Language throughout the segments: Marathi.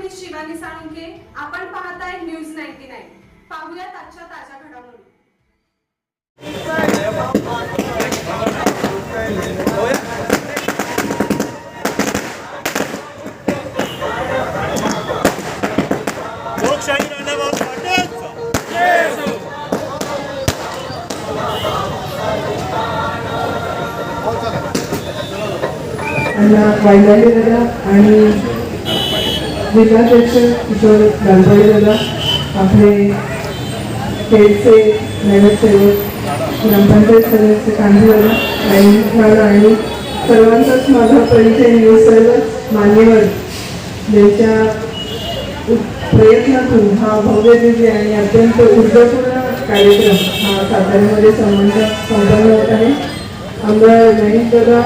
मी शिवानी साळुंके. आपण पाहताय न्यूज नाईन्टी नाईन. पाहूयात आजच्या ताज्या घडामोडी. आणि जिल्हाध्यक्ष किशोर गालपाडे दादा आपले खेडचे नगरसेवक ग्रामपंचायत सदस्य कांदे आणि गायकवाड आणि सर्वांचाच माझा परिचय न्यूज मान्यवर ज्यांच्या प्रयत्नातून हा भव्य दिव्य आणि अत्यंत ऊर्जापूर्ण कार्यक्रम हा साताऱ्यामध्ये संबंध संपन्न होत आहे. आमदार गणेश दादा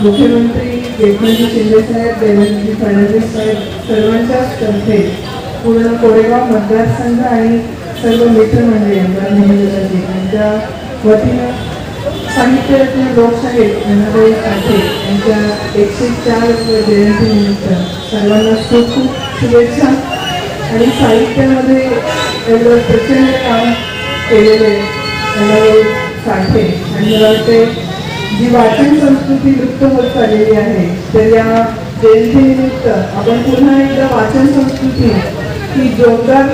मुख्यमंत्री एकनाथजी शिंदेसाहेब देवेंद्रजी फडणवीस साहेब सर्वांच्याच तर्फे पूर्ण कोरेगाव मतदारसंघ आणि सर्व मित्रमंडळी आमदार नेहमीजी यांच्या वतीनं साहित्यरत्न लोकशाहीर अण्णाभाऊ काठे यांच्या एकशे चार जयंतीनिमित्त सर्वांना खूप खूप शुभेच्छा. आणि साहित्यामध्ये एवढं प्रचंड काम केलेले अण्णाभाऊ साठे. आणि मला वाटते जी वाचन संस्कृती लुप्त होत चाललेली आहे तर या जयंतीनिमित्त आपण पुन्हा एकदा वाचन संस्कृती ही जोरदार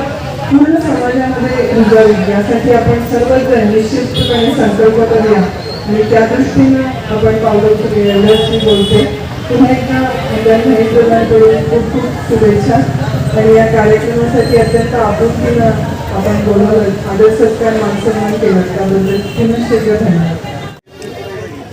पूर्ण समाजामध्ये रुजावी यासाठी आपण सर्वजण निश्चितपणे संकल्प करूया. आणि त्या दृष्टीने आपण पावलं उचलूया. एवढंच मी बोलते. पुन्हा एकदा आपल्या महेंद्रकडून खूप खूप शुभेच्छा. आणि या कार्यक्रमासाठी अत्यंत आपुलकीनं आपण बोलावलं. आदर सत्कार मानसन्मान केलं. त्याबद्दल पुनश्च धन्यवाद.